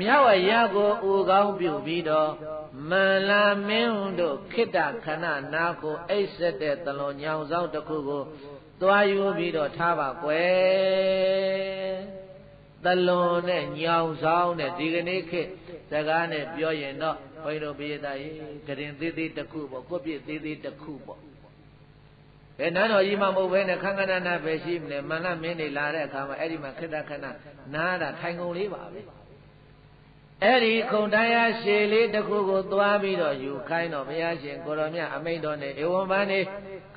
မြောက်အရာကိုဥကောင်းပြုပြီးတော့မန္လာမင်းတို့ခိတ္တခဏနာကိုအိတ်ဆက်တဲ့တလွန်ညောင်ဆောင်တစ်ခုကိုသွားယူပြီးတော့ထားပါကွယ်တလွန်နဲ့ညောင်ဆောင်နဲ့ဒီကနေ့ခေတ်စကားနဲ့ပြောရင်တော့ဘုန်းကြီးတို့ပြည်သားရေဂရင်သေးသေးတစ်ခုပေါ့ကိုပြည့်သေးသေးတစ်ခုပေါ့ ဘယ်နန်းတော်ကြီးမှမဟုတ်ဘဲနဲ့ခန်းခဏနာပဲရှိမလဲမန္တမင်းနေလာတဲ့အခါမှာအဲ့ဒီမှာခိတ္တခဏနားတာထိုင်ကုန်လေးပါပဲအဲ့ဒီခုံတရားရှည်လေးတစ်ခုကိုသွားပြီးတော့ယူခိုင်းတော့ဘုရားရှင်ကိုတော်မြတ်အမိန့်တော်နဲ့ဧဝံပန်းနေ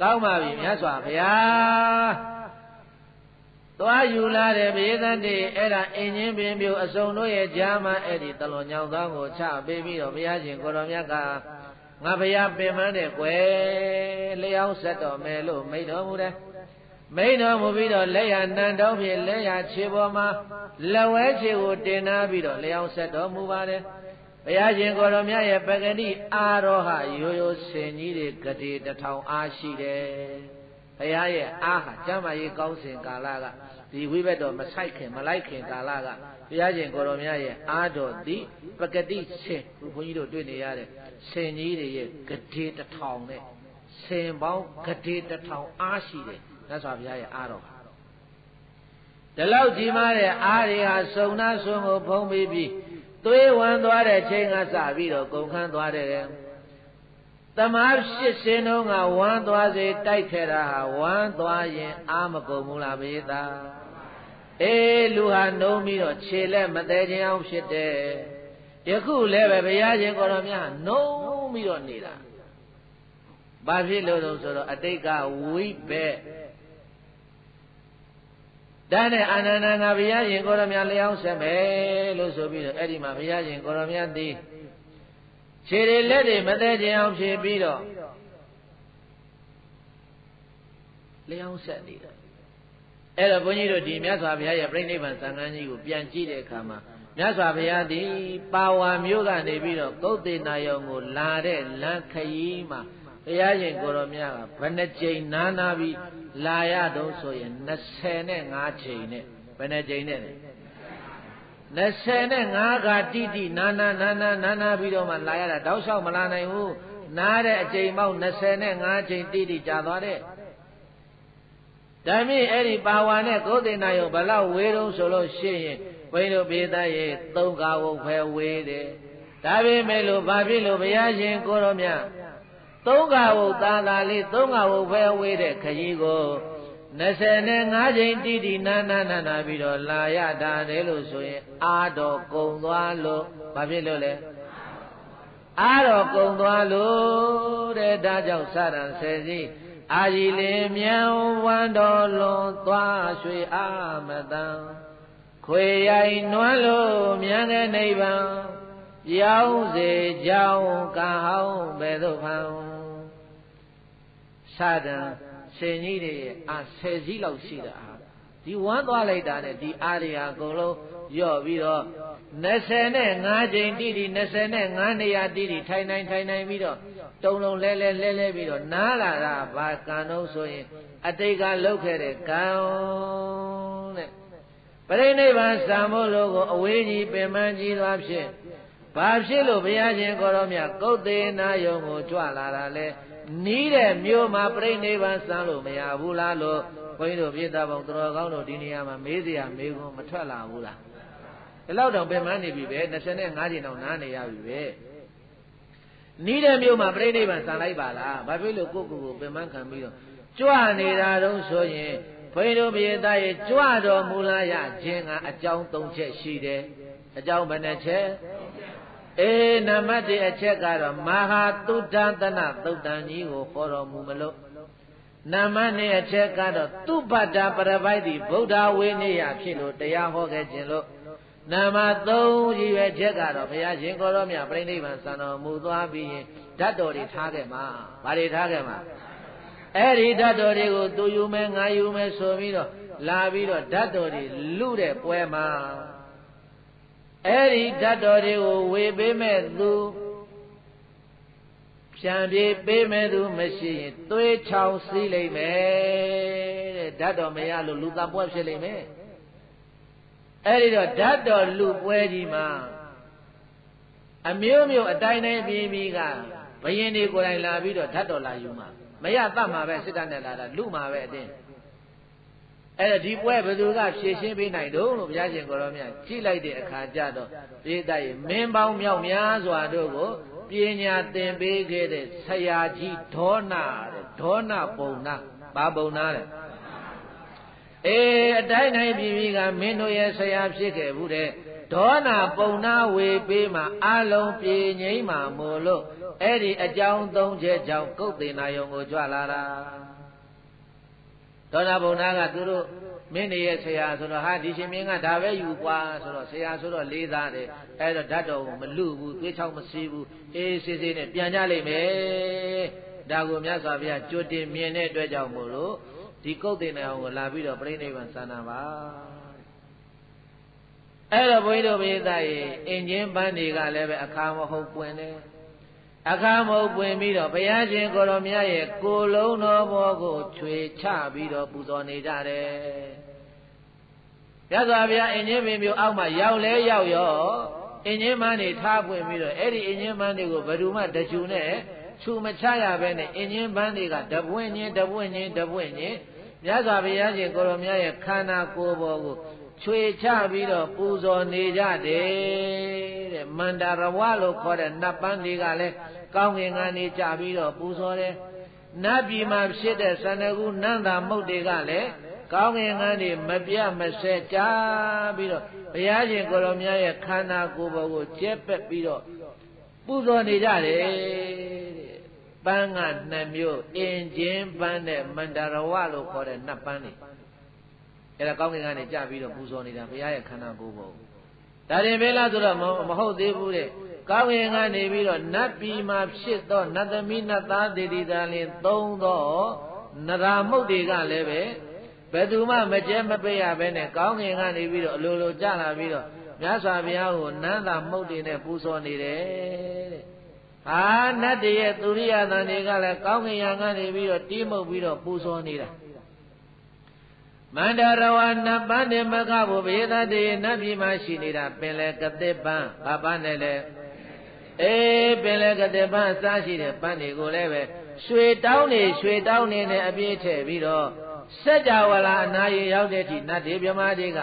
ကောင်းပါပြီမြတ်စွာဘုရားသွားယူလာတဲ့ဘေးသတ္တိအဲ့ဒါအင်းချင်းပင်ပြိုအစုံတို့ရဲ့ကြားမှာအဲ့ဒီတလွန်ညောင်သောကိုချပေးပြီးတော့ဘုရားရှင်ကိုတော်မြတ်က ငါဘုရားပင်မတဲ့ကွယ်လျောင်းဆက်တော်မယ်လို့မိန့်တော်မူတယ်မိန်တော်မူပြီးတော့လက်ရနန်တော်ဖြင့်လက်ရခြေပေါ်မှာလက်ဝဲခြေကိုတင်နာပြီးတော့လျောင်းဆက်တော်မူပါတယ်ဘုရားရှင်ကိုတော်မြတ်ရဲ့ပဂတိအာရောဟရိုးရိုးစင်ကြီးတွေဂတိတထောင်အားရှိတယ်ဘုရားရဲ့အားဟာကျမ်းမာရေးကောင်းစဉ်ကာလက ဒီဝိဘက်တော်မဆိုင်ခင်မလိုက်ခင်ကာလကဘုရားရှင်ကိုတော်မြတ်ရဲ့အားတော်သည်ပဂတိရှင်ဘုန်းကြီးတို့တွေ့နေရတဲ့စင်ကြီးတွေရဲ့ဂတိတထောင်နဲ့စင်ပေါင်းဂတိတထောင်အားရှိတယ်မြတ်စွာဘုရားရဲ့အားတော်ဒီလောက်ကြီးမားတဲ့အားတွေဟာစုံနာဆွန်းကိုဖုံးပြီးပြီးသွေးဝမ်းသွားတဲ့ချိန်ကစပြီးတော့ကုန်ခန်းသွားတယ်တမားရှစ်စင်းလုံးကဝမ်းသွားစေတိုက်ခဲ့တာဟာဝမ်းသွားရင်အာမကုန်ဘူးလားဘေးသား အေးလူဟာနှုံးပြီးတော့ခြေလက်မသေးခြင်းအောင်ဖြစ်တယ်ယခုလည်းပဲဘုရားရှင်ကိုတော်မြတ်နှုံးပြီးတော့နေတာဘာဖြစ်လို့လဲဆိုတော့အတိတ်ကဝိဘက်ဒါနဲ့အာနန္ဒငါဘုရားရှင်ကိုရမြလျောင်းဆက်မယ်လို့ဆိုပြီးတော့အဲ့ဒီမှာဘုရားရှင်ကိုရမြသည်ခြေတွေလက်တွေမသက်ခြင်းအောင်ဖြေပြီးတော့လျောင်းဆက်နေတယ် အဲ့တော့ဘုန်းကြီးတို့ဒီမြတ်စွာဘုရားရဲ့ပြိဋိဘံသံဃာကြီးကိုပြန်ကြည့်တဲ့အခါမှာမြတ်စွာဘုရားသည်ပါဝါမျိုးကနေပြီးတော့ကုတ်တေနာယုံကိုလာတဲ့လမ်းခရီးမှာဘုရားရှင်ကိုရောမြတ်ကဘယ်နှကြိမ်နားနာပြီးလာရတော့ဆိုရင်25ချိန်နဲ့ဘယ်နှကြိမ်နဲ့လဲ25ခါတိတိနာနာနာနာနာနာပြီးတော့မှလာရတာတောက်လျှောက်မလာနိုင်ဘူးနားတဲ့အချိန်ပေါက်25ချိန်တိတိကြာသွားတဲ့ ဒါမြင့်အဲ့ဒီပါဝါနဲ့ကိုယ်တင်နာယုံဘလောက်ဝေးတုံးဆိုလို့ရှိရင်ဘိန်းတို့ပေးသားရဲ့သုံးကားဝုတ်ဖဲဝေးတယ်ဒါပေမဲ့လို့ဘာဖြစ်လို့ဘုရားရှင်ကိုရောမြတ်သုံးကဝုတ်သာသာလေးသုံးကဝုတ်ပဲဝေးတဲ့ခကြီးကို25ချိန်တိတိနာနာနာနာပြီးတော့လာရတာတယ်လို့ဆိုရင် အာတော်ကုံသွားလို့ဘာဖြစ်လို့လဲအာတော်ကုံသွားလို့တဲ့ဒါကြောင့်စရံဆယ်စီ အာကြီးလင်မြန်ဝမ်းတော်လွန်သွားရွှေအာမတန်ခွေရိုင်နွမ်းလို့မြန်တဲ့နိဗ္ဗာန်ပြောင်းစေကြောင်းကံဟောင်းဘယ်သို့ဖန်စတံဆင်ကြီးတွေရဲ့အာဆယ်စီးလောက်ရှိတာဒီဝမ်းသွားလိုက်တာနဲ့ဒီအားတွေဟာအကုန်လုံးရော့ပြီးတော့25ချိန်တိတိ25နေရာတိတိထိုင်နိုင်ထိုင်နိုင်ပြီးတော့ တုံလုံးလဲလဲလဲလဲပြီးတော့နားလာတာဘာကံတော့ဆိုရင် အတိတ်ကလုပ်ခဲ့တဲ့ကံတဲ့ပရိနိဗ္ဗာန်စံဖို့လို့ကိုအဝေးကြီးပင်မကြီးသွားဖြစ်ဘာဖြစ်လို့ဘုရားရှင်ကိုရောမြတ်ကုတ်သေးနာယုံကိုကြွလာတာလဲနီးတဲ့မြို့မှာပြိဋိဘံစမ်းလို့မရဘူးလားလို့ဘုန်းကြီးတို့ပြည်သားပေါင်းတော်ကောင်းတို့ဒီနေရာမှာမေးစရာမေးခွန်းမထွက်လာဘူးလားဒီလောက်တော့ပြင်မနေပြီပဲ25ချိန်တော့နားနေရပြီပဲ နီးတဲ့မြို့မှာပြိဋိဘံစမ်းလိုက်ပါလားဘာဖြစ်လို့ကိုယ့်ကိုယ်ကိုပြင်မခံပြီးတော့ကြွနေတာတော့ဆိုရင်ဘုန်းကြီးတို့ပြည်သားရဲ့ကြွတော်မူလာရခြင်းကအကြောင်း၃ချက်ရှိတယ်အကြောင်းဘယ်နှချက်အေးနမတ်တဲ့အချက်ကတော့မဟာတုဒ္ဒသနသုတ်တန်ကြီးကိုခေါ်တော်မူမလို့နမတ်နဲ့အချက်ကတော့သူပတ္တပရပိုက်တိဗုဒ္ဓဝိနည်းယဖြစ်လို့တရားဟောခဲ့ခြင်းလို့ နမသုံးကြီးပဲချက်ကတော့ဘုရားရှင်ကိုရောမြပြိဋိဘံစံတော်မူသွားပြီးရင်ဓာတ်တော်တွေထားခဲ့မှာဗါတွေထားခဲ့မှာအဲ့ဒီဓာတ်တော်တွေကိုသူယူမယ်ငါယူမယ်ဆိုပြီးတော့လာပြီးတော့ဓာတ်တော်တွေလူတဲ့ပွဲမှာအဲ့ဒီဓာတ်တော်တွေကိုဝေပေးမဲ့သူဖြံပြေးပေးမဲ့သူမရှိရင်သွေးချောင်စီးလိမ့်မယ်တဲ့ဓာတ်တော်မရလို့လူသားပွဲဖြစ်လိမ့်မယ် အဲ့ဒီတော့ဓာတ်တော်လူပွဲကြီးမှာအမျိုးမျိုးအတိုင်းတိုင်းပြည်ပြည်ကဘယင်တွေကိုယ်တိုင်လာပြီးတော့ဓာတ်တော်လာယူမှာမရတတ်မှာပဲစစ်တပ်နဲ့လာတာလူမှာပဲအတင်းအဲ့ဒါဒီပွဲဘယ်သူကဖြည့်ရှင်းပေးနိုင်တော့လို့ဘုရားရှင်ကိုရောမြတ်ကြည့်လိုက်တဲ့အခါကျတော့ပြေးတိုက်မင်းပေါင်းမြောက်များစွာတို့ကိုပညာသင်ပေးခဲ့တဲ့ဆရာကြီးဒေါနာတဲ့ဒေါနာပုံနာဘာပုံနာတဲ့ အေးအတိုင်းတိုင်းပြည်ပြည်ကမင်းတို့ရဲ့ဆရာဖြစ်ခဲ့ဘူးတဲ့ဒေါနာပုံနာဝေပေးမှအလုံးပြေငိမ့်မှမို့လို့အဲ့ဒီအကြောင်းသုံးချက်ကြောင့်ကုတ်တင်နာယုံကိုကြွလာတာဒေါနာပုံနာကသူတို့မင်းနေရဲ့ဆရာဆိုတော့ဟာဒီရှင်မင်းကဒါပဲယူကွာဆိုတော့ဆရာဆိုတော့လေးသားတယ်အဲ့တော့ဓာတ်တော်ကိုမလူဘူးသွေးချောက်မစီးဘူးအေးစစ်စစ်နဲ့ပြန်ကြလိမ့်မယ်ဒါကိုမြတ်စွာဘုရားကြွတင်မြင်တဲ့အတွက်ကြောင့်မို့လို့ ဒီကုတ်တင်နေအောင်ကိုလာပြီးတော့ပြိဋိဘံသန္တာပါအဲ့တော့ဘုန်းကြီးတို့ဘေးသားရေအင်ဂျင်ပန်းတွေကလည်းပဲအခါမဟုတ်ပွင့်တယ်အခါမဟုတ်ပွင့်ပြီးတော့ဘုရားရှင်ကိုရောမြတ်ရဲ့ကိုလုံးတော်ဘောကိုချွေချပြီးတော့ပူဇော်နေကြတယ်ရသော်ဗျာအင်ဂျင်ပင်မျိုးအောက်မှာရောက်လဲရောက်ရောအင်ဂျင်မန်းတွေထားပွင့်ပြီးတော့အဲ့ဒီအင်ဂျင်မန်းတွေကိုဘယ်သူမှတချူနဲ့ခြူမချရပဲနဲ့အင်ဂျင်ပန်းတွေကတပွင့်ချင်းတပွင့်ချင်းတပွင့်ချင်း မြတ်စွာဘုရားရှင်ကိုရောမြတ်ရဲ့ခန္ဓာကိုယ်ပေါ်ကိုချွေချပြီးတော့ပူဇော်နေကြတယ်တဲ့မန္တရဝလို့ခေါ်တဲ့နတ်ပန်းတွေကလည်းကောင်းကင်ကနေကြပြီးတော့ပူဇော်တယ်နတ်ပြည်မှာဖြစ်တဲ့သန္တကုနန္တာမုတ်တွေကလည်းကောင်းကင်ကနေမပြတ်မဆဲကြပြီးတော့ဘုရားရှင်ကိုရောမြတ်ရဲ့ခန္ဓာကိုယ်ပေါ်ကိုကျက်ပက်ပြီးတော့ပူဇော်နေကြတယ်တဲ့ ပန်းကနှစ်မျိုးအင်ဂျင်ပန်းနဲ့မန္တရဝလို့ခေါ်တဲ့နတ်ပန်းတွေအဲ့ဒါကောင်းကင်ကနေကြပြီးတော့ပူဇော်နေတာဘုရားရဲ့ခန္ဓာကိုယ်ပေါ်ဒါရင်ပဲလားဆိုတော့မဟုတ်သေးဘူးတဲ့ကောင်းကင်ကနေပြီးတော့နတ်ပြည်မှာဖြစ်သောနတ်သမီးနတ်သားတေတီသာလင်သုံးသောနရာမုတ်တွေကလည်းပဲဘယ်သူမှမကျဲမပိရပဲနဲ့ကောင်းကင်ကနေပြီးတော့အလိုလိုကြလာပြီးတော့မြတ်စွာဘုရားကိုနန်းသာမုတ်တွေနဲ့ပူဇော်နေတယ်တဲ့ ဟာနတ်တရဲ့သူရိယသံတွေကလည်းကောင်းကင်ယံကနေပြီးတော့တီးမှုတ်ပြီးတော့ပူဇော်နေတာမန္တရဝနပန်းနေမကဘုဘေသတေနတ်ပြည်မှာရှိနေတာပင်လေကတိပန်းဘာပန်းနဲ့လဲအေးပင်လေကတိပန်းအစားရှိတဲ့ပန်းတွေကိုလည်းပဲရွှေတောင်းနေရွှေတောင်းနေနဲ့အပြည့်ထည့်ပြီးတော့စัจ java လာအနာရီရောက်တဲ့အထိနတ်တွေမြမတွေက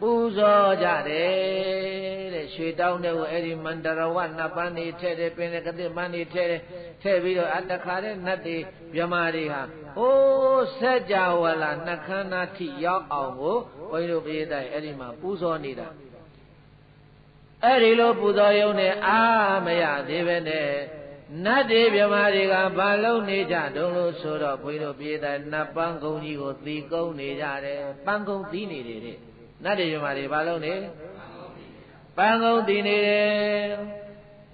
ပူဇော်ကြတယ်တဲ့ရွှေတောင်းတဲ့ကိုအဲ့ဒီမန္တရဝနတ်ပန်းနေထည့်တယ်ပင်လေကတိပန်းနေထည့်တယ်ထည့်ပြီးတော့အတခါတဲ့နတ်တွေမြမတွေဟာအိုးစัจ java လာနှခမ်းနာထိရောက်အောင်ကိုဘုန်းကြီးတို့ပြေးတိုင်းအဲ့ဒီမှာပူဇော်နေတာအဲ့ဒီလိုပူဇော်ရုံနဲ့အာမရသေးပဲနဲ့နတ်တွေမြမာတွေကဘာလုံးနေကြတုံးလို့ဆိုတော့ဘုန်းကြီးတို့ပြေးတဲ့နတ်ပန်းကုန်းကြီးကိုသီကုန်းနေကြတယ်ပန်းကုန်းသီးနေတယ်တဲ့ နတ်တွေမြမာတွေဘာလုံးနေပန်းကုန်းသီးနေတယ်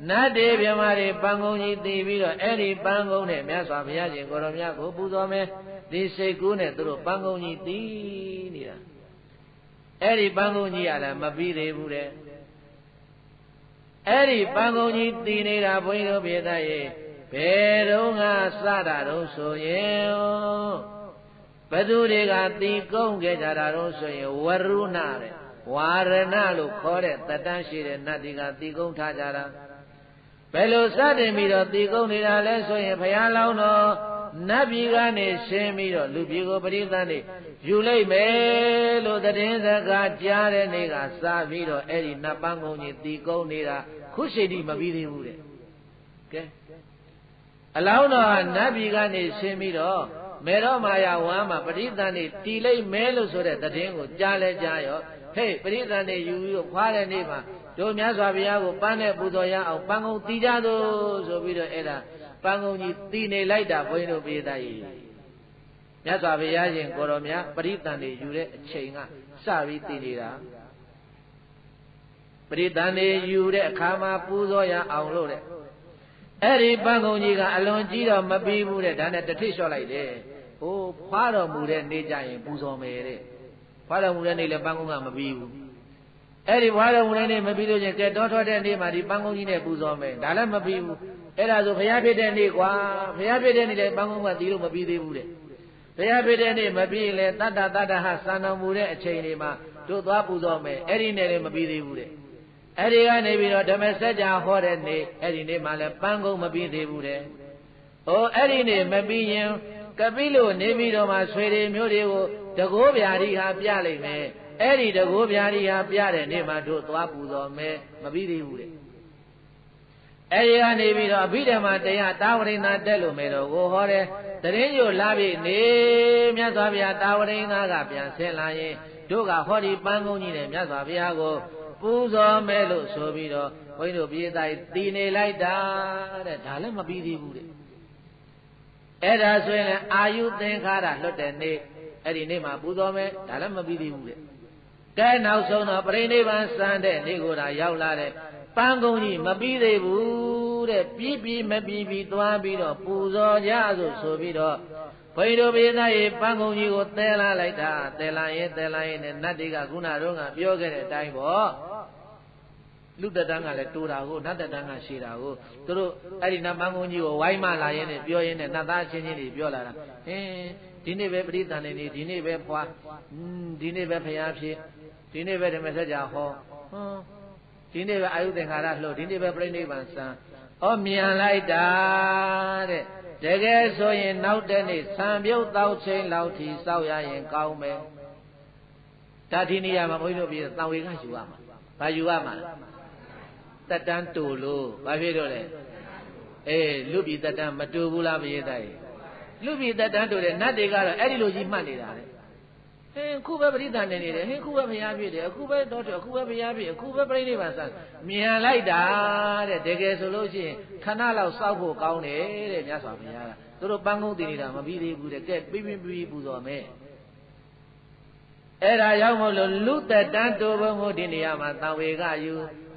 နတ်တွေမြမာတွေပန်းကုန်းကြီးသီပြီးတော့အဲ့ဒီပန်းကုန်းနဲ့မြတ်စွာဘုရားရှင်ကိုရောမြတ်ကိုပူဇော်မယ်ဒီစိတ်ကူးနဲ့သူတို့ပန်းကုန်းကြီးသီးနေတာအဲ့ဒီပန်းကုန်းကြီးရတာမပြီးသေးဘူးတဲ့အဲ့ဒီပန်းကုန်းကြီးတည်နေတာဘုန်းကြီးတို့ပြေသားရဲ့ဘယ်တော့ကစတာတော့ဆိုရင် ဘသူတွေကတည်ကုန်းခဲ့ကြတာတော့ဆိုရင်ဝရုဏတဲ့ဝါရဏလို့ခေါ်တဲ့တတန်းရှိတဲ့နတ်တွေကတည်ကုန်းထားကြတာဘယ်လိုစတင်ပြီးတော့တည်ကုန်းနေတာလဲဆိုရင်ဘုရားလောင်းတော်နတ်ပြည်ကနေရှင်းပြီးတော့လူပြည်ကိုပရိသတ်နေယူလိုက်မယ်လို့သတင်းစကားကြားတဲ့နေ့ကစပြီးတော့အဲ့ဒီနတ်ပန်းကုန်းကြီးတီကုန်းနေတာခုရှိတိမပြီးသေးဘူးတဲ့ကဲအလောင်းတော်ဟာနတ်ပြည်ကနေရှင်းပြီးတော့ မေရောမာယာဝမ်းမှာပရိသတ်နေတီလိုက်မယ်လို့ဆိုတဲ့သတင်းကိုကြားလဲကြားရောဟေးပရိသတ်နေယူပြီးတော့ခွာတဲ့နေ့မှာတို့မြတ်စွာဘုရားကိုပန်းနဲ့ပူဇော်ရအောင်ပန်းကုန်းတီးကြသို့ဆိုပြီးတော့အဲ့ဒါပန်းကုန်းကြီးတီးနေလိုက်တာဘုန်းကြီးတို့ပြေးသားကြီးမြတ်စွာဘုရားရှင်ကိုတော်မြတ်ပရိသတ်နေယူတဲ့အချိန်ကစပြီးတီးနေတာပရိသတ်နေယူတဲ့အခါမှာပူဇော်ရအောင်လို့တဲ့အဲ့ဒီပန်းကုန်းကြီးကအလွန်ကြီးတော့မပြီးဘူးတဲ့ဒါနဲ့တထိလျှော့လိုက်တယ်။ အိုးဖွာတော်မူတဲ့နေကြရင်ပူဇော်မယ်တဲ့။ဖွာတော်မူတဲ့နေလည်းပန်းကုန်းကမပြီးဘူး။အဲ့ဒီဖွာတော်မူတဲ့နေမပြီးလို့ချင်းကဲတောထွက်တဲ့နေမှာဒီပန်းကုန်းကြီးနဲ့ပူဇော်မယ်။ဒါလည်းမပြီးဘူး။အဲ့ဒါဆိုဘုရားဖြစ်တဲ့နေကွာ။ဘုရားဖြစ်တဲ့နေလည်းပန်းကုန်းကတီးလို့မပြီးသေးဘူးတဲ့။ဘုရားဖြစ်တဲ့နေ့မပြီးလဲတတ္တတတ္တဟစံတော်မူတဲ့အချိန်လေးမှာတို့သွားပူဇော်မယ်အဲ့ဒီနဲ့လည်းမပြီးသေးဘူးတဲ့အဲ့ဒီကနေပြီးတော့ဓမ္မစကြာဟောတဲ့နေ့အဲ့ဒီနေ့မှလည်းပန်းကုန်းမပြီးသေးဘူးတဲ့။အိုးအဲ့ဒီနေ့မပြီးရင် ကပိလို့နေပြီးတော့မှဆွေတွေမျိုးတွေကိုတကိုးဗျာဒီဟာပြလိုက်မယ်။အဲ့ဒီတကိုးဗျာဒီဟာပြတဲ့နေ့မှတို့သွားပူဇော်မယ်မပြီးသေးဘူးတဲ့။အဲဒီကနေပြီးတော့အဘိဓမ္မာတရားတာဝရိဏတက်လို့မယ်တော့ကိုဟောတယ်တရင်ညိုလာပြီနေမြတ်စွာဘုရားတာဝရိဏကပြန်ဆင်းလာရင်တို့ကဟောဒီပန်းကုန်းကြီးနဲ့မြတ်စွာဘုရားကိုပူဇော်မယ်လို့ဆိုပြီးတော့ဘုန်းကြီးတို့ပြေးတိုင်းတည်နေလိုက်တာတဲ့ဒါလည်းမပြီးသေးဘူးတဲ့ အဲ့ဒါဆိုရင်အာယုသင်္ခါရလွတ်တဲ့နေ့အဲ့ဒီနေ့မှာပူဇော်မယ်ဒါလည်းမပြီးသေးဘူးတဲ့ကဲနောက်ဆုံးတော့ပြိဋိဘံစံတဲ့နေ့ကိုဒါရောက်လာတဲ့ပန်းကုန်းကြီးမပြီးသေးဘူးတဲ့ပြီးပြီးမပြီးပြီးသွားပြီးတော့ပူဇော်ကြဆိုဆိုပြီးတော့ဘိတို့ဘေးသားရေပန်းကုန်းကြီးကိုတဲလာလိုက်တာတဲလာရင်တဲလာရင်နဲ့နတ်တွေကခုနတော့ကပြောခဲ့တဲ့အတိုင်းပေါ့ လူတတန်းကလည်းတိုးတာကိုနတ်တတန်းကရှည်တာကိုသူတို့အဲ့ဒီနတ်ပန်းကုန်းကြီးကိုဝိုင်းမလာရင်းနဲ့ပြောရင်းနဲ့နတ်သားချင်းချင်းတွေပြောလာတာအင်းဒီနေ့ပဲပရိသန်နေနေဒီနေ့ပဲဖွာဒီနေ့ပဲဖျားဖြစ်ဒီနေ့ပဲဓမ္မစကြာဟောဟွန်းဒီနေ့ပဲအာယုသင်္ခါရလှုပ်ဒီနေ့ပဲပြိဋိဘံစံဩမြန်လိုက်တာတဲ့တကယ်ဆိုရင်နောက်တဲ့နေ့ဆံပြုတ်တောက်ချင်းလောက်ထိစောက်ရရင်ကောင်းမယ်ဒါဒီနေရာမှာဘုန်းကြီးတို့ပြည်တောင်ဝေကယူရမှာဘာယူရမှာ တက်တန်းတူလို့ဘာဖြစ်တော့လဲအေးလူပြည်တက်တန်းမတူဘူးလားမရေးတဲ့လူပြည်တက်တန်းတူတဲ့နတ်တွေကတော့အဲ့ဒီလိုကြီးမှတ်နေတာလေဟင်းခုပဲပရိသတ်နေနေတယ်ဟင်းခုပဲဘုရားပြည့်တယ်အခုပဲတော့တယ်အခုပဲဘုရားပြည့်အခုပဲပြိဋိဘံစမြန်လိုက်တာတဲ့တကယ်ဆိုလို့ရှိရင်ခဏလောက်စောက်ဖို့ကောင်းတယ်တဲ့မြတ်စွာဘုရားကသူတို့ပန်းကုန်းတည်နေတာမပြီးသေးဘူးတဲ့ကဲပြီးပြီးပြီးပူဇော်မယ်အဲ့ဒါရောက်မို့လို့လူသက်တန်းတူဘုံကိုဒီနေရာမှာတံဝေကယူ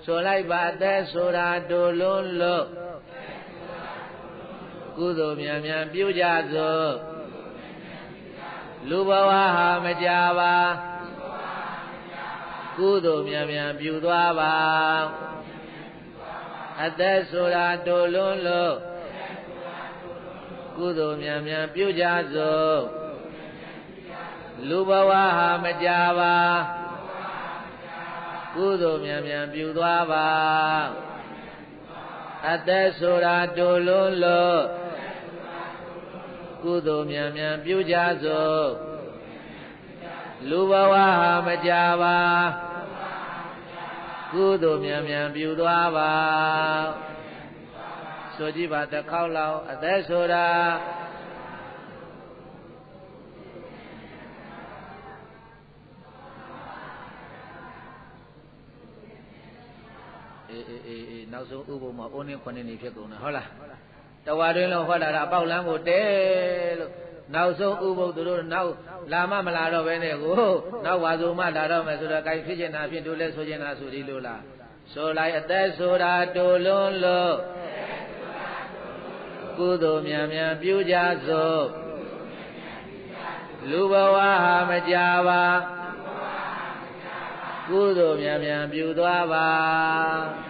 ဆိုလိုက်ပါတဲ့ဆိုတာတူလုံးလို့ကုသိုလ်မြန်မြန်ပြုကြစို့လူဘဝဟာမကြပါကုသိုလ်မြန်မြန်ပြုသွားပါအသက်ဆိုတာတိုလွန်းလို့ကုသိုလ်မြန်မြန်ပြုကြစို့လူဘဝဟာမကြပါ ကုသိုလ်မြန်မြန်ပြုသွားပါအသက်ဆိုတာတိုလွန်းလို့ကုသိုလ်မြန်မြန်ပြုကြစို့လူဘဝဟာမကြပါကုသိုလ်မြန်မြန်ပြုသွားပါဆိုကြည့်ပါတစ်ခေါက်လောက်အသက်ဆိုတာအေးအေးအေး နောက်ဆုံးဥပုံမှာအိုးနေခွန်းနေဖြစ်ကုန်တာဟုတ်လားတဝါတွင်လုံးဟောတာကအပေါက်လမ်းကိုတဲလို့နောက်ဆုံးဥပုပ်သူတို့နောက်လာမမလာတော့ဘဲနဲ့ကိုနောက်ဝါစုမှလာတော့မယ်ဆိုတော့ကိုင်ဖြစ်ချင်တာဖြစ်တို့လဲဆိုချင်တာဆိုဒီလိုလားဆိုလိုက်အသက်ဆိုတာတူလွန်းလို့ကုသိုလ်မြန်မြန်ပြုကြစို့လူဘဝဟာမကြပါကုသိုလ်မြန်မြန်ပြုသွားပါ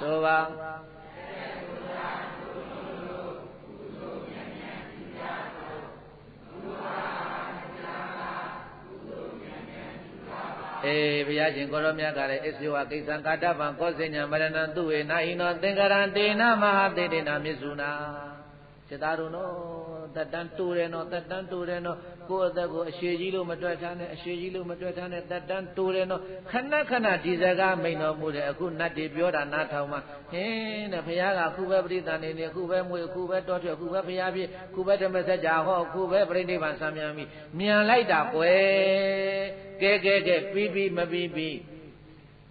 ဆိုပါအေးဘုရားရှင်ကိုရောမြတ်ကလည်းအစ္စယောကိစ္စံကာတဗံကောစဉ္ညာမရဏံသူဝေနာဟိနောသင်္ကရံတေနမဟာတေတေနာမြစ္ဆုနာစေတာရုံနော် တတန်းတူတယ်နော်တတန်းတူတယ်နော်ကိုယ့်အသက်ကိုအရှိကြီးလို့မတွက်ထားနဲ့အရှိကြီးလို့မတွက်ထားနဲ့တတန်းတူတယ်နော်ခဏခဏဒီစကားမိန်တော်မူတယ်အခုနတ်တွေပြောတာနားထောင်မှဟင်းတဲ့ဘုရားကခုပဲပရိသန်နေနေခုပဲမွေခုပဲတောထွက်ခုပဲဘုရားဖြစ်ခုပဲဓမ္မစကြာဟောခုပဲပြိဋိဘံဆံမြန်ပြီမြန်လိုက်တာကွယ်ကဲကဲကဲပြီးပြီးမပြီးပြီး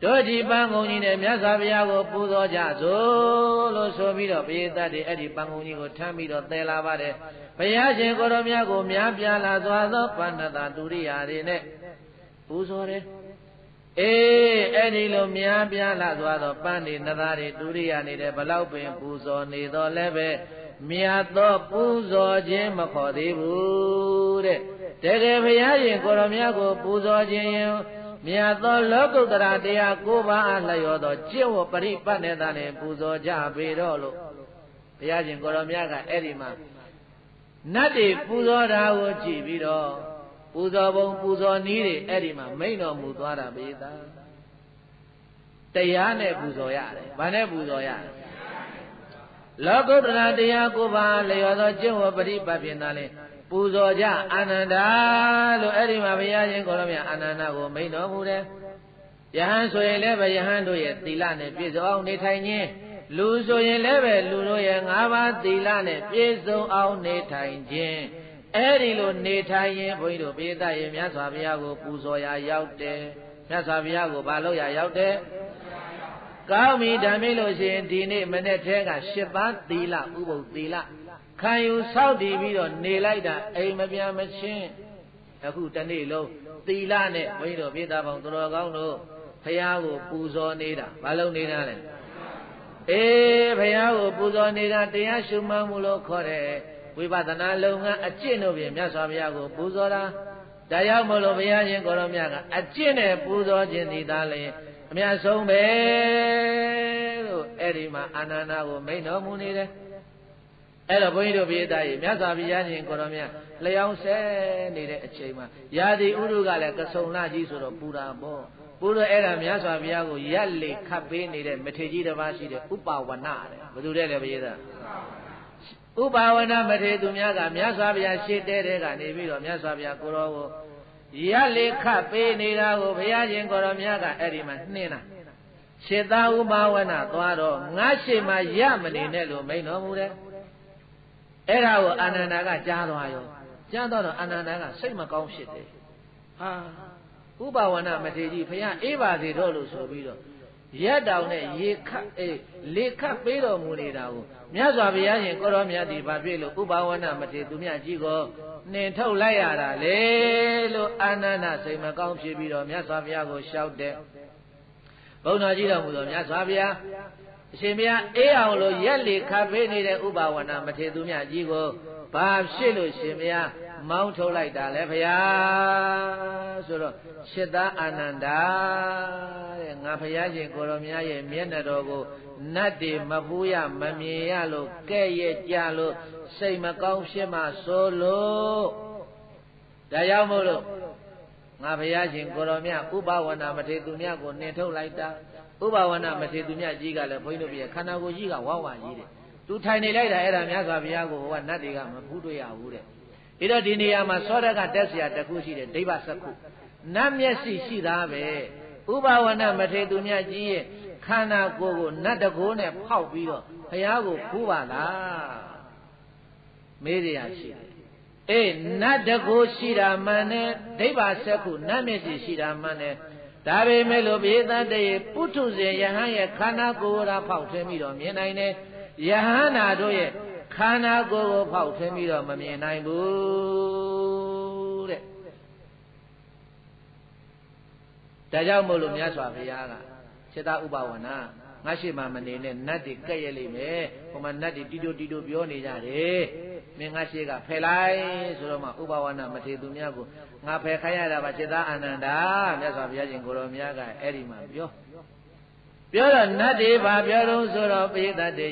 တို့ကြည်ပန်းကုံကြီးနဲ့မြတ်စွာဘုရားကိုပူဇော်ကြစို့လို့ဆိုပြီးတော့ပိဋကတ်တွေအဲ့ဒီပန်းကုံကြီးကိုထမ်းပြီးတော့သယ်လာပါတယ် ဘုရားရှင်ကိုရောမြတ်ကိုများပြားလာစွာသောပဏ္ဏတာဒုရိယာတွေနဲ့ပူဇော်တယ်အေးအဲ့ဒီလိုများပြားလာစွာသောပန်းနေနသားတွေဒုရိယာနေတဲ့ဘလောက်ပင်ပူဇော်နေတော့လည်းပဲမြတ်သောပူဇော်ခြင်းမခေါ်သေးဘူးတဲ့တကယ်ဘုရားရှင်ကိုရောမြတ်ကိုပူဇော်ခြင်းရင်မြတ်သောလောကုတ္တရာတရားကိုးပါးအလျော်သောကျင့်ဝပရိပတ်နေတာနဲ့ပူဇော်ကြပေတော့လို့ဘုရားရှင်ကိုရောမြတ်ကအဲ့ဒီမှာ နတ်တွေပူဇော်တာကိုကြည့်ပြီးတော့ပူဇော်ပုံပူဇော်နည်းတွေအဲ့ဒီမှာမိန်တော်မူသွားတာပေသားတရားနဲ့ပူဇော်ရတယ်။ဘာနဲ့ပူဇော်ရလဲ။လောကုတ္တရာတရားကိုပါလျော်သောကျင့်ဝတ်ပရိပတ်ဖြင့်သာလဲပူဇော်ကြအာနန္ဒာလို့အဲ့ဒီမှာဘုရားရှင်ကိုရောမြတ်အာနန္ဒာကိုမိန်တော်မူတယ်။ယဟန်ဆိုရင်လည်းပဲယဟန်တို့ရဲ့သီလနဲ့ပြည့်စုံအောင်နေထိုင်ခြင်း လူဆိုရင်လည်းပဲလူတို့ရဲ့၅ပါးသီလနဲ့ပြည့်စုံအောင်နေထိုင်ခြင်းအဲ့ဒီလိုနေထိုင်ရင်ဘုန်းကြီးတို့ပိသရေမြတ်စွာဘုရားကိုပူဇော်ရာရောက်တယ်မြတ်စွာဘုရားကိုဘာလို့ရရောက်တယ်ကောင်းပြီဓမ္မိလို့ရှိရင်ဒီနေ့မနေ့ထဲက၈ပါးသီလဥပုပ်သီလခံယူဆောက်တည်ပြီးတော့နေလိုက်တာအိမ်မပြန်မချင်းအခုတနေ့လုံးသီလနဲ့ဘုန်းကြီးတို့ပိသပေါင်းတော်ကောင်းတို့ဘုရားကိုပူဇော်နေတာဘာလို့နေတာလဲ အေးဘုရားကိုပူဇော်နေတာတရားရှုမှတ်မှုလို့ခေါ်တယ်ဝိပဿနာလုပ်ငန်းအကျင့်တို့ဖြင့်မြတ်စွာဘုရားကိုပူဇော်တာဒါကြောင့်မို့လို့ဘုရားရှင်ကိုရောမြတ်ကအကျင့်နဲ့ပူဇော်ခြင်းဒီသားလေအမြတ်ဆုံးပဲလို့အဲ့ဒီမှာအာနန္ဒာကိုမိန်တော်မူနေတယ်အဲ့တော့ဘုန်းကြီးတို့ပြည်သားကြီးမြတ်စွာဘုရားရှင်ကိုရောမြတ်လျောင်းဆဲနေတဲ့အချိန်မှာယာတိဥရုကလည်းကဆုံလာကြီးဆိုတော့ပူတာပေါ့ ပူတော့အဲ့ဒါမြတ်စွာဘုရားကိုရက်လေခတ်ပေးနေတဲ့မထေကြီးတစ်ပါးရှိတယ်ဥပဝနတဲ့ဘယ်သူတဲ့လဲပြည်သားဥပါဝနာမထေသူများကမြတ်စွာဘုရားရှေ့တဲတဲ့ကနေပြီးတော့မြတ်စွာဘုရားကိုရောကိုရက်လေခတ်ပေးနေတာကိုဘုရားရှင်ကိုရောမြတ်ကအဲ့ဒီမှာနှင်းတာရှေသာဥပါဝနာသွားတော့ငါရှေ့မှာရမနေနဲ့လို့မိန်တော်မူတယ်အဲ့ဒါကိုအာနန္ဒာကကြားသွားရောကြားတော့အာနန္ဒာကစိတ်မကောင်းဖြစ်တယ်ဟာ ဥပါဝနာမထေကြီးဘုရားအေးပါစေတော့လို့ဆိုပြီးတော့ရက်တောင်နဲ့ရေခတ်အေးလေခတ်ပေးတော်မူနေတာကိုမြတ်စွာဘုရားရှင်ကိုရောမြတ်ဒီဘာဖြစ်လို့ဥပါဝနာမထေသူမြတ်ကြီးကိုနှင်ထုတ်လိုက်ရတာလေလို့အာနန္ဒစိတ်မကောင်းဖြစ်ပြီးတော့မြတ်စွာဘုရားကိုရှောက်တယ်ဘုန်းတော်ကြီးတော်မူသောမြတ်စွာဘုရားအရှင်ဘုရားအေးအောင်လို့ရက်လေခတ်ပေးနေတဲ့ဥပါဝနာမထေသူမြတ်ကြီးကိုဘာဖြစ်လို့ရှင်ဘုရား မောင်းထုတ်လိုက်တာလဲဘုရားဆိုတော့ရှစ်သားအာနန္ဒာတဲ့ငါဘုရားရှင်ကိုရောမြတ်ရဲ့မျက်နှာတော်ကိုနတ်တွေမပူးရမမြင်ရလို့ကဲ့ရဲ့ကြလို့စိတ်မကောင်းဖြစ်မှဆိုလို့ဒါကြောင့်မို့လို့ငါဘုရားရှင်ကိုရောမြတ်ဥပဝနာမထေသူမြတ်ကိုနှင်ထုတ်လိုက်တာဥပဝနာမထေသူမြတ်ကြီးကလည်းဘုန်းကြီးတို့ပြခန္ဓာကိုယ်ကြီးကဝါဝါကြီးတယ်သူထိုင်နေလိုက်တာအဲ့ဒါမြတ်စွာဘုရားကိုဟိုကနတ်တွေကမဖူးတွေ့ရဘူးတဲ့ ဒီတော့ဒီနေရာမှာသောရကတက်เสียတခုရှိတယ်ဒိဗ္ဗစက္ခုနတ်မျက်စိရှိသားပဲဥပဝနာမထေသူမြတ်ကြီးရဲ့ခန္ဓာကိုယ်ကိုနတ်တကိုးနဲ့ဖောက်ပြီးတော့ဘုရားကိုဖူးပါလားမေးရရှိတယ်အေးနတ်တကိုးရှိတာမှန်တယ်ဒိဗ္ဗစက္ခုနတ်မျက်စိရှိတာမှန်တယ်ဒါပေမဲ့လို့ဘေသတရေပုထုဇဉ်ယဟန်ရဲ့ခန္ဓာကိုယ်ရာဖောက်ထွင်းပြီးတော့မြင်နိုင်တယ်ယဟန်နာတို့ရဲ့ ခန္ဓာကိုယ်ကိုဖောက်ထွင်းပြီးတော့မမြင်နိုင်ဘူးတဲ့ဒါကြောင့်မို့လို့မြတ်စွာဘုရားကစေတဥပဝနာငါရှိမှမနေနဲ့နတ်တွေကဲ့ရဲ့လိမ့်မယ်ဟိုမှာနတ်တွေတီတိုတီတိုပြောနေကြတယ်မင်းငါရှိကဖယ်လိုက်ဆိုတော့မှဥပဝနာမထေသူများကိုငါဖယ်ခိုင်းရတာပါစေတအာနန္ဒာမြတ်စွာဘုရားရှင်ကိုရောမြတ်ကအဲ့ဒီမှာပြောပြောတော့နတ်တွေဘာပြောတော့ဆိုတော့ပိသတ်တွေ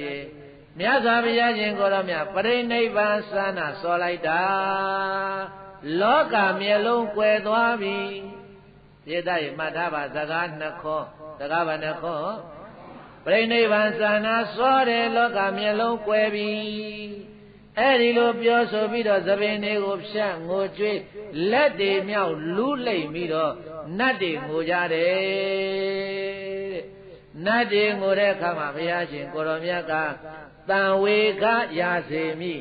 မြတ်စွာဘုရားရှင်ကိုရောမြတ်ပရိနိဗ္ဗာန်သာနာစောလိုက်တာလောကမျက်လုံးကွယ်သွားပြီပိသတ်ရမှတ်ထားပါစကားနှစ်ခေါ်စကားဘာနှစ်ခေါ်ပရိနိဗ္ဗာန်သာနာစောတယ်လောကမျက်လုံးကွယ်ပြီအဲ့ဒီလိုပြောဆိုပြီးတော့သပင်တွေကိုဖြတ်ငိုကြွေးလက်တွေမြောက်လူးလိမ့်ပြီးတော့နတ်တွေငိုကြတယ်နတ်တွေငိုတဲ့အခါမှာဘုရားရှင်ကိုရောမြတ်က တံဝေကရာစေမိ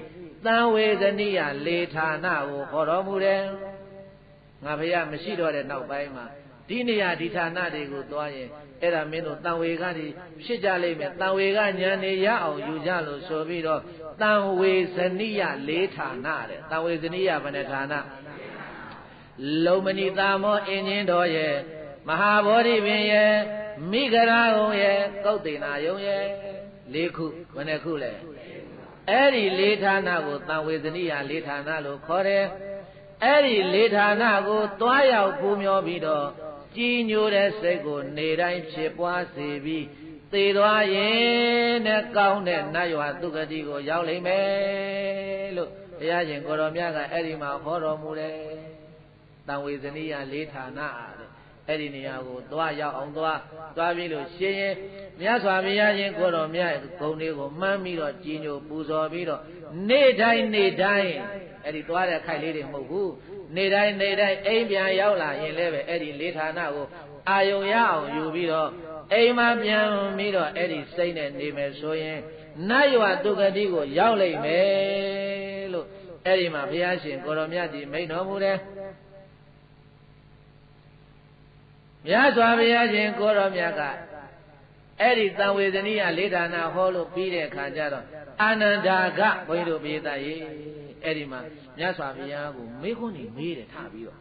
တံဝေကနိယလေဌာနကိုခေါ်တော်မူတယ်ငါဘုရားမရှိတော့တဲ့နောက်ပိုင်းမှာဒီနေရာဒီဌာနတွေကိုသွားရင်အဲ့ဒါမင်းတို့တန်ဝေကတွေဖြစ်ကြလိမ့်မယ်တန်ဝေကဉာဏ်နေရအောင်ယူကြလို့ဆိုပြီးတော့တန်ဝေဇနိယလေးဌာနတဲ့တန်ဝေဇနိယဘယ်နှဌာနလုံမဏိတာမောအင်းချင်းတော်ရဲ့မဟာဗောဓိပင်ရဲ့မိဂရာဟုံရဲ့ကုတ်တေနာယုံရဲ့ လေးခုဘယ်နှခုလဲအဲ့ဒီလေးဌာနကိုတန်ဝေဇနိယလေးဌာနလို့ခေါ်တယ်အဲ့ဒီလေးဌာနကိုတွားရောက်ပူမျောပြီးတော့ကြည်ညိုတဲ့စိတ်ကိုနေတိုင်းဖြစ်ပွားစေပြီးသေသွားရင်တဲ့ကောင်းတဲ့နတ်ရွာသူဂတိကိုရောက်လိမ့်မယ်လို့ဘုရားရှင်ကိုတော်မြတ်ကအဲ့ဒီမှာဟောတော်မူတယ်တန်ဝေဇနိယလေးဌာနအားတဲ့ အဲ့ဒီနေရာကိုသွားရောက်အောင်သွားသွားပြီးလို့ရှင်ရင်မြတ်စွာဘုရားရှင်ကိုတော်မြတ်ဂုံလေးကိုမှန်းပြီးတော့ကြီးညိုပူဇော်ပြီးတော့နေ့တိုင်းနေ့တိုင်းအဲ့ဒီသွားတဲ့ခိုက်လေးတွေမဟုတ်ဘူးနေ့တိုင်းနေ့တိုင်းအိမ်ပြန်ရောက်လာရင်လည်းပဲအဲ့ဒီလေးဌာနကိုအာယုံရအောင်ယူပြီးတော့အိမ်မှာပြန်ပြီးတော့အဲ့ဒီစိတ်နဲ့နေမယ်ဆိုရင်နတ်ရွာဒုက္ခတိကိုရောက်လိမ့်မယ်လို့အဲ့ဒီမှာဘုရားရှင်ကိုရောမြတ်ကြီးမိန့်တော်မူတယ် မြတ်စွာဘုရားရှင်ကိုရောမြတ်ကအဲ့ဒီတံဝေဒနိယလေးဒါနာဟောလို့ပြီးတဲ့အခါကျတော့အာနန္ဒာကဘုန်းကြီးတို့ပြေးသားရေအဲ့ဒီမှာမြတ်စွာဘုရားကိုမေးခွန်းနေမေးတယ်ထားပြီးတော့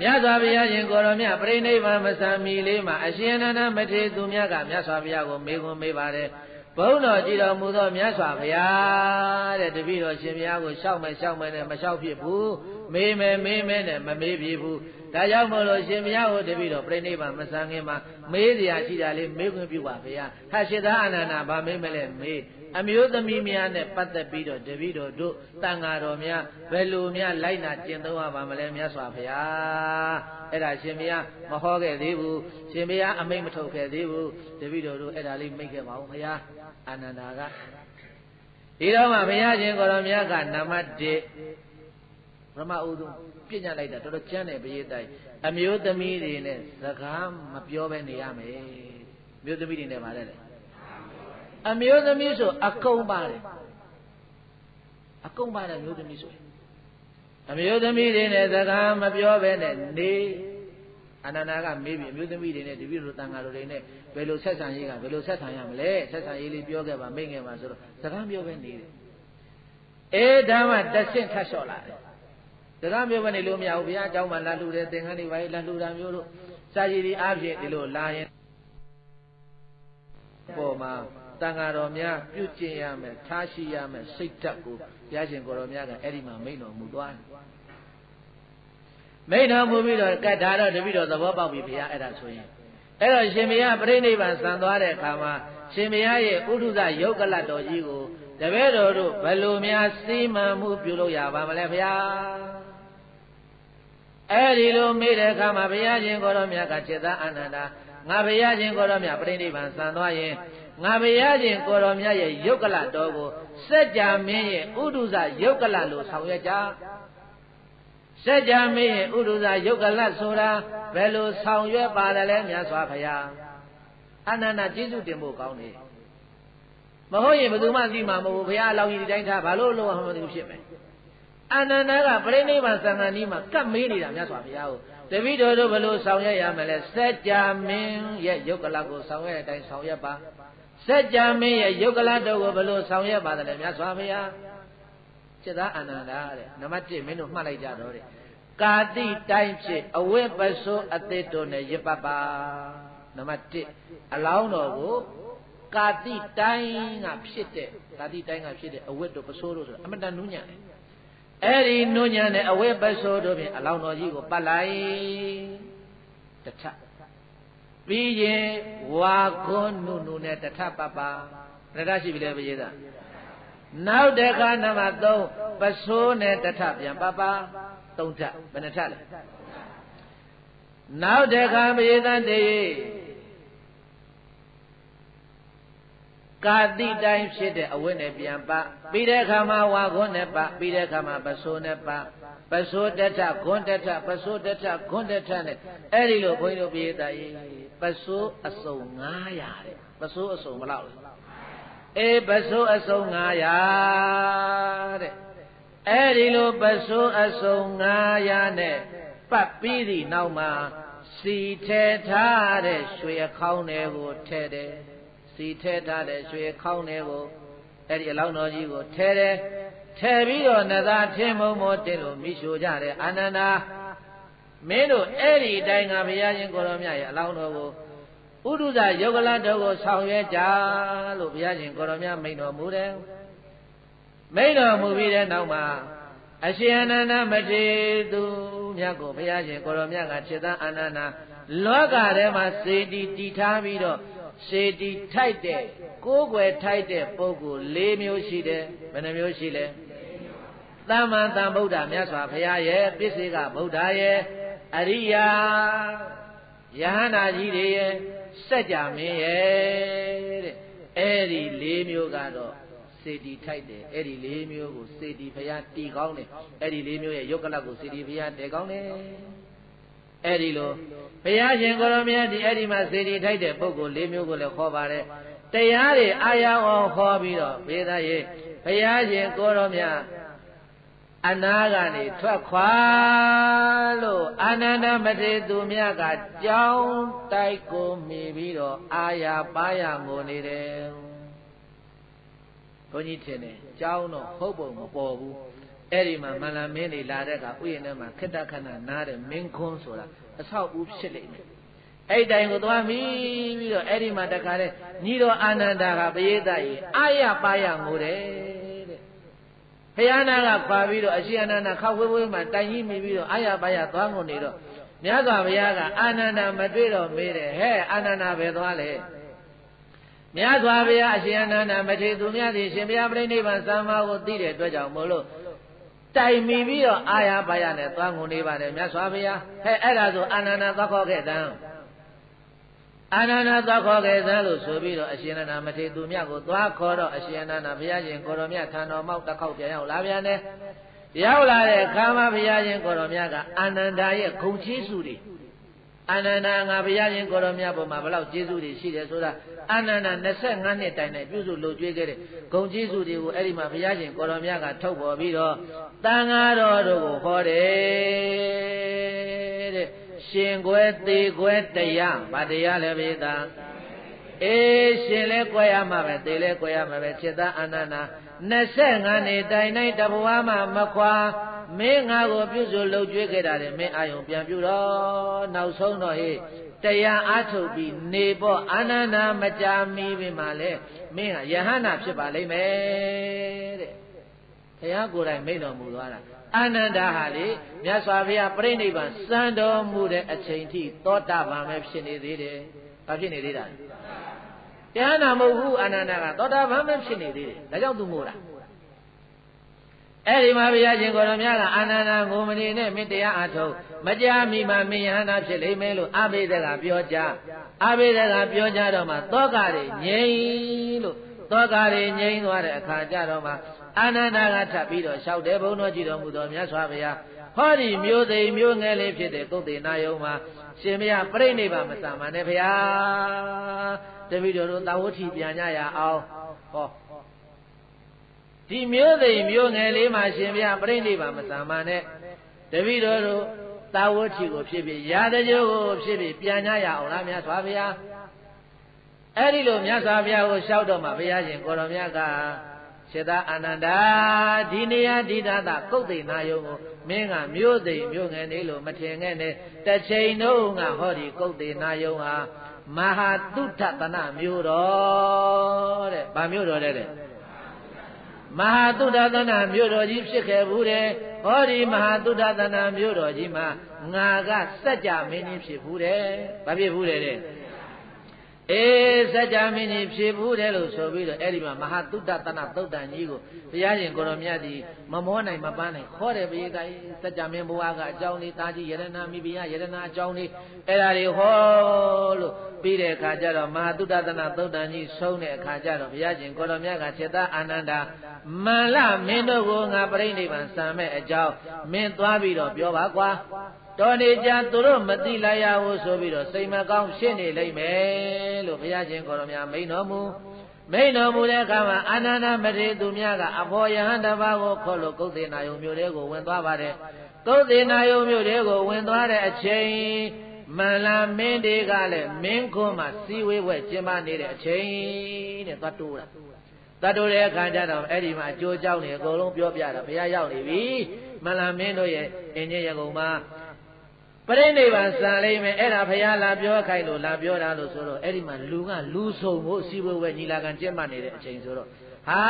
မြတ်စွာဘုရားရှင်ကိုရောမြတ်ပြိဋိဘံမဆံမီလေးမှာအရှင်အနန္ဒမထေသူမြတ်ကမြတ်စွာဘုရားကိုမေးခွန်းမေးပါတယ်ဘုန်းတော်ကြည်တော်မူသောမြတ်စွာဘုရားတဲ့တပည့်တော်ရှင်ဘုရားကိုရှောက်မယ်ရှောက်မယ်နဲ့မရှောက်ဖြစ်ဘူးမေးမယ်မေးမယ်နဲ့မမေးဖြစ်ဘူး ဒါကြောင့်မို့လို့ရှင်ဘုရားကိုတပည့်တော်ပြိဋိဘံမဆံခင်မှာမေးစရာရှိတာလေးမေးခွင့်ပြုပါဗျာဟာရှိသားအနန္ဒာဗာမေးမလဲမေးအမျိုးသမီးများနဲ့ပတ်သက်ပြီးတော့တပည့်တော်တို့တန်ဃာတော်များဘယ်လိုများလိုက်နာကျင့်သုံးရပါမလဲမြတ်စွာဘုရားအဲ့ဒါရှင်ဘုရားမဟောခဲ့သေးဘူးရှင်ဘုရားအမိန့်မထုတ်ခဲ့သေးဘူးတပည့်တော်တို့အဲ့ဒါလေးမိတ်ခဲ့ပါဦးဘုရားအာနန္ဒာကဒီတော့မှဘုရားရှင်ကိုရောမြတ်ကနံပါတ်1 ပရမဥဒုပြညတ်လိုက်တာတော်တော်ကျမ်းတယ်ပရိသတ်အမျိုးသမီးတွေနဲ့စကားမပြောဘဲနေရမယ်မျိုးသမီးတွေနဲ့ဗါတယ်လေအမျိုးသမီးဆိုအကုန်ပါတယ်အကုန်ပါတယ်မျိုးသမီးဆိုအမျိုးသမီးတွေနဲ့စကားမပြောဘဲနဲ့နေအနန္ဒာကမေးပြီအမျိုးသမီးတွေနဲ့တပည့်တို့တန်ဃာတို့တွေနဲ့ဘယ်လိုဆက်ဆံရေးကဘယ်လိုဆက်ဆံရမလဲဆက်ဆံရေးလေးပြောခဲ့ပါမိတ်ငယ်ပါဆိုတော့စကားပြောပဲနေတယ်အေးဒါမှတဆင့်ထပ်လျှော့လာတယ် စကားပြောပဲနေလို့မရဘူးဘုရားအကြောင်းမှလာလှူတယ်သင်္ကန်းတွေပါလာလှူတာမျိုးတို့စာရည်ဒီအားဖြင့်ဒီလိုလာရင်ပေါ်မှာတန်ဃာတော်များပြုကျင့်ရမယ်ထားရှိရမယ်စိတ်ဓာတ်ကိုဘုရားရှင်ကိုတော်များကအဲ့ဒီမှာမိန့်တော်မူသွားတယ်မိန့်တော်မူပြီးတော့ကတ်ဒါတော့တပိတော့သဘောပေါက်ပြီဘုရားအဲ့ဒါဆိုရင်အဲ့တော့ရှင်မယားပြိဋိဘံဆံသွားတဲ့အခါမှာရှင်မယားရဲ့ဥဒုဇယုတ်ကလတ်တော်ကြီးကို တပည့်တော်တို့ဘယ်လိုများစီမံမှုပြုလုပ်ရပါမလဲဘုရားအဲ့ဒီလိုမေးတဲ့အခါမှာဘုရားရှင်ကိုတော်မြတ်ကจิตအာနန္ဒာငါဘုရားရှင်ကိုတော်မြတ်ပြိဋိဘံဆံသွားရင်ငါဘုရားရှင်ကိုတော်မြတ်ရဲ့ယုတ်ကလတော်ကိုစัจ जा မင်းရဲ့ဥဒုဇယုတ်ကလလို့ဆောင်ရွက်ကြစัจ जा မင်းရဲ့ဥဒုဇယုတ်ကလဆိုတာဘယ်လိုဆောင်ရွက်ပါတယ်လဲမြတ်စွာဘုရားအနန္တကျေးဇူးတင်ဖို့ကောင်းတယ် မဟုတ်ရင်ဘယ်သူမှသိမှာမဟုတ်ဘူးဘုရားအလောင်းကြီးဒီတိုင်းထားဘာလို့လုံးဝမသိဘူးဖြစ်မယ်အနန္တကပြိဋိဘံသံဃာနီးမှာကပ်မေးနေတာမြတ်စွာဘုရားကိုတပည့်တော်တို့ဘယ်လိုဆောင်ရွက်ရမလဲစัจ जा မင်းရဲ့ယုတ်ကလကိုဆောင်ရွက်တဲ့အတိုင်းဆောင်ရွက်ပါစัจ जा မင်းရဲ့ယုတ်ကလတော်ကိုဘယ်လိုဆောင်ရွက်ပါသလဲမြတ်စွာဘုရားจิตသားအနန္တတဲ့နံပါတ်1မင်းတို့မှတ်လိုက်ကြတော့တဲ့ကာတိတိုင်းဖြစ်အဝိပသောအသစ်တို့နဲ့ရပပါနံပါတ်1အလောင်းတော်ကို ကာတိတိုင်းကဖြစ်တဲ့ကာတိတိုင်းကဖြစ်တဲ့အဝိတို့ပစိုးတို့ဆိုတာအမတန်နူးညံ့တယ်အဲ့ဒီနူးညံ့တဲ့အဝိပသောတို့ဖြင့်အလောင်းတော်ကြီးကိုပတ်လိုက်တထပြီးရင်ဝါခွန်းနုနုနဲ့တထပပရတရှိပြီလေပရိသတ်နောက်တခါနံပါတ်3ပစိုးနဲ့တထပြန်ပပသုံးထပ်ဘယ်နှထပ်လဲနောက်တခါပရိသတ်တေ ကာတိတိုင်းဖြစ်တဲ့အဝိနဲ့ပြန်ပပြီးတဲ့အခါမှာဝါခွန်းနဲ့ပပြီးတဲ့အခါမှာပစိုးနဲ့ပပစိုးတထခွန်းတထပစိုးတထခွန်းတထနဲ့အဲ့ဒီလိုဘုန်းကြီးတို့ပြေးတာရေးပစိုးအစုံ900တဲ့ပစိုးအစုံဘယ်လောက်လဲအေးပစိုးအစုံ900တဲ့အဲ့ဒီလိုပစိုးအစုံ900နဲ့ပတ်ပြီးသည့်နောက်မှာစီထဲထားတဲ့ရွှေခေါင်းတွေကိုထဲတယ် စီထဲထားတဲ့ရွှေခေါင်းတွေကိုအဲ့ဒီအလောင်းတော်ကြီးကိုထဲတယ်ထဲပြီးတော့နသာထင်းမုံမောတင်လို့မိရှို့ကြတယ်အာနန္ဒာမင်းတို့အဲ့ဒီအတိုင်းကဘုရားရှင်ကိုရောမြတ်ရဲ့အလောင်းတော်ကိုဥဒုဇယောဂလတော်ကိုဆောင်ရွက်ကြလို့ဘုရားရှင်ကိုရောမြတ်မိန်တော်မူတယ်မိန်တော်မူပြီးတဲ့နောက်မှာအရှင်အနန္ဒမထေသူမြတ်ကိုဘုရားရှင်ကိုရောမြတ်ကခြေသားအာနန္ဒာလောကထဲမှာစေတီတည်ထားပြီးတော့ စေတီထိုက်တဲ့ကိုးကွယ်ထိုက်တဲ့ပုဂ္ဂိုလ်၄မျိုးရှိတယ်ဘယ်နှမျိုးရှိလဲသမ္မာသမ္ဗုဒ္ဓမြတ်စွာဘုရားရဲ့ပစ္စေကဗုဒ္ဓရဲ့အရိယာယဟန္တာကြီးတွေရဲ့စัจ जा မင်းရဲ့တဲ့အဲ့ဒီ၄မျိုးကတော့စေတီထိုက်တယ်အဲ့ဒီ၄မျိုးကိုစေတီဘုရားတီကောင်းတယ်အဲ့ဒီ၄မျိုးရဲ့ယုတ်ကလတ်ကိုစေတီဘုရားတည်ကောင်းတယ် အဲ့ဒီလိုဘုရားရှင်ကိုရမကြီးအဲ့ဒီမှာစေတီထိုက်တဲ့ပုဂ္ဂိုလ်၄မျိုးကိုလည်းခေါ်ပါတယ်တရားတွေအာရအောင်ခေါ်ပြီးတော့ဘေးသားရဲ့ဘုရားရှင်ကိုရမကြီးအနာကနေထွက်ခွာလို့အာနန္ဒမထေသူမြတ်ကကြောင်းတိုက်ကိုမိပြီးတော့အာရပါရငိုနေတယ်ဘုန်းကြီးထင်တယ်ကြောင်းတော့ဟုတ်ပုံမပေါ်ဘူး အဲ့ဒီမှာမန္လမင်းတွေလာတဲ့ကဥယျာဉ်ထဲမှာခိတ္တခဏနားတဲ့မင်းခွန်းဆိုတာအဆောက်အဦဖြစ်လိမ့်မယ်အဲ့တိုင်ကိုသွားမိပြီးတော့အဲ့ဒီမှာတခါလဲညီတော်အာနန္ဒာကပရိသတ်ကြီးအာရပါရငိုတယ်ဘုရားနာကခွာပြီးတော့အရှင်အနန္ဒခောက်ဝဲဝဲမှာတိုင်ကြီးမိပြီးတော့အာရပါရသွားကုန်နေတော့မြတ်စွာဘုရားကအာနန္ဒမတွေ့တော့မေးတယ်ဟဲ့အာနန္ဒပဲသွားလေမြတ်စွာဘုရားအရှင်အနန္ဒမထေသူမြတ်သည်ရှင်ဘုရားပြိဋိဘံသမ္မာကိုသိတဲ့အတွက်ကြောင့်မို့လို့ တိုင်မိပြီးတော့အာရပါရနဲ့သွားကုန်နေပါတယ်မြတ်စွာဘုရားဟဲ့အဲ့ဒါဆိုအာနန္ဒသွားခေါ်ခဲ့တယ်အာနန္ဒသွားခေါ်ခဲ့သလို့ဆိုပြီးတော့အရှင်အနန္ဒမထေသူမြတ်ကိုသွားခေါ်တော့အရှင်အနန္ဒဘုရားရှင်ကိုတော်မြတ်ထံတော်မောက်တစ်ခေါက်ပြန်ရောက်လာပြန်တယ်ရောက်လာတဲ့ခါမှာဘုရားရှင်ကိုတော်မြတ်ကအာနန္ဒရဲ့ဂုံချီးစုတွေ အာနန္ဒငါဘုရားရှင်ကိုတော်မြတ်ပေါ်မှာဘလောက်ကျေးဇူးတွေရှိတယ်ဆိုတာအာနန္ဒ25နှစ်တိုင်နဲ့ပြုစုလုပ်ကြွေးခဲ့တဲ့ဂုံကျေးဇူးတွေကိုအဲ့ဒီမှာဘုရားရှင်ကိုတော်မြတ်ကထုတ်ပေါ်ပြီးတော့တန်ဃာတော်တို့ကိုဟောတယ်တဲ့ရှင်ခွဲသေးခွဲတရားဗတရားလည်းပဲသာ အေးရှင်လဲကြွယ်ရမှာပဲသေလဲကြွယ်ရမှာပဲจิตအာနန္ဒာ25နှစ်တိုင်တိုင်းတဘဝမှာမခွာမင်းငါကိုပြုစုလှုပ်ကြွေးခဲ့တာလေမင်းအာယုံပြန်ပြုတော့နောက်ဆုံးတော့ဟေးတရားအားထုတ်ပြီးနေပေါ့အာနန္ဒာမကြာမီပြီမှလဲမင်းဟာယဟန္တာဖြစ်ပါလိမ့်မယ်တဲ့ဘုရားကိုယ်တိုင်မိန့်တော်မူသွားတာအာနန္ဒာဟာလေမြတ်စွာဘုရားပြိဋိဘံစံတော်မူတဲ့အချိန်ထိသောတာပန်ပဲဖြစ်နေသေးတယ်။ဘာဖြစ်နေသေးတာလဲ။ တရားနာမဟုတ်ဘူးအာနန္ဒာကသောတာပန်ပဲဖြစ်နေသေးတယ်။ဒါကြောင့်သူမို့လား။အဲ့ဒီမှာဘုရားရှင်ကိုယ်တော်များကအာနန္ဒာငိုမနေနဲ့မင်းတရားအထုတ်မကြမီမှာမင်းယဟန္တာဖြစ်လိမ့်မယ်လို့အာဘိဒကပြောကြ။အာဘိဒကပြောကြတော့မှသောကတွေငြိမ်လို့သောကတွေငြိမ်သွားတဲ့အခါကျတော့မှအာနန္ဒာကထပ်ပြီးတော့လျှောက်တယ်ဘုန်းတော်ကြည်တော်မူတော်မြတ်စွာဘုရား ဟောဒီမျိုးသိမျိုးငယ်လေးဖြစ်တဲ့ကုသေနာယုံမှာရှင်မရပြိဋိဘမစံပါနဲ့ဘုရားတပည့်တော်တို့တာဝတိပြန်ကြရအောင်ဟောဒီမျိုးသိမျိုးငယ်လေးမှာရှင်ဘုရားပြိဋိဘမစံပါနဲ့တပည့်တော်တို့တာဝတိကိုဖြစ်ဖြစ်ရာတကြိုးကိုဖြစ်ဖြစ်ပြန်ကြရအောင်လားမြတ်စွာဘုရားအဲ့ဒီလိုမြတ်စွာဘုရားကိုလျှောက်တော့မှဘုရားရှင်ကိုတော်မြတ်က စေတအာနန္ဒာဒီနေရာဒီဓာတကုတ်သိနာယုံကိုမင်းကမြို့သိမြို့ငယ်နေလို့မထင်ခဲ့နဲ့တစ်ချိန်တော့ငါဟောဒီကုတ်သိနာယုံဟာမဟာတုထတနာမြို့တော်တဲ့ဗာမြို့တော်တဲ့တဲ့မဟာတုဒ္ဒသနာမြို့တော်ကြီးဖြစ်ခဲ့ဘူးတဲ့ဟောဒီမဟာတုဒ္ဒသနာမြို့တော်ကြီးမှာငါကစัจ जा မင်းကြီးဖြစ်ဘူးတဲ့ဘာဖြစ်ဘူးတဲ့တဲ့ အေးစัจ जा မင်းကြီးဖြေဘူးတယ်လို့ဆိုပြီးတော့အဲ့ဒီမှာမဟာတုတ္တတနာသုတ်တန်ကြီးကိုဘုရားရှင်ကိုရောမြတ်ကြီးမမောနိုင်မပန်းနိုင်ခေါ်တယ်ဘေးကစัจ जा မင်းဘုရားကအကြောင်းလေးတာကြီးယရဏမိဘယယရဏအကြောင်းလေးအဲ့ဒါတွေဟောလို့ပြီးတဲ့အခါကျတော့မဟာတုတ္တတနာသုတ်တန်ကြီးဆုံးတဲ့အခါကျတော့ဘုရားရှင်ကိုရောမြတ်ကစေတအာနန္ဒာမန္လမင်းတို့ကိုငါပြိဋိဘံစံမဲ့အကြောင်းမင်းသွားပြီးတော့ပြောပါကွာ တော်နေကြသူတို့မသိလိုက်ရဘူးဆိုပြီးတော့စိတ်မကောင်းဖြစ်နေလိမ့်မယ်လို့ဘုရားရှင်ကိုတော်များမိန်တော်မူမိန်တော်မူတဲ့အခါမှာအာနန္ဒမထေသူများကအဖော်ယဟန်တပါးကိုခေါ်လို့ကုသေနာယုံမြို့တွေကိုဝင်သွားပါတယ်ကုသေနာယုံမြို့တွေကိုဝင်သွားတဲ့အချိန်မန္လာမင်းတွေကလည်းမင်းခွန်းမှာစီဝေးဝဲကျင်းပနေတဲ့အချိန်တဲ့သွားတိုးတာတတ်တိုးတဲ့အခါကျတော့အဲ့ဒီမှာအကျိုးကြောင့်နေအကုန်လုံးပြောပြတာဘုရားရောက်နေပြီမန္လာမင်းတို့ရဲ့အင်းကြီးရကုံမှာ ပရိနိဗ္ဗာန်စံလိမ့်မယ်အဲ့ဒါဘုရားလာပြောခိုင်းလို့လာပြောတာလို့ဆိုတော့အဲ့ဒီမှာလူကလူဆုံးဖို့စီဘဝဲညီလာခံကျင့်မှနေတဲ့အချိန်ဆိုတော့ဟာ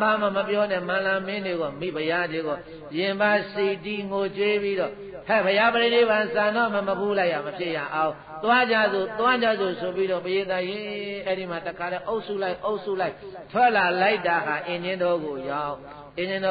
ဘာမှမပြောနဲ့မန္လာမင်းတွေကမိဘုရားတွေကရင်ပါစီတီငိုကြွေးပြီးတော့ဟဲ့ဘုရားပရိနိဗ္ဗာန်စံတော့မမပူးလိုက်ရမဖြစ်ရအောင်သွားကြစို့သွားကြစို့ဆိုပြီးတော့ဘုရားသားရင်အဲ့ဒီမှာတခါလဲအုပ်စုလိုက်အုပ်စုလိုက်ထွက်လာလိုက်တာဟာအင်းချင်းတော်ကိုရောက်အင်းချင်းတော်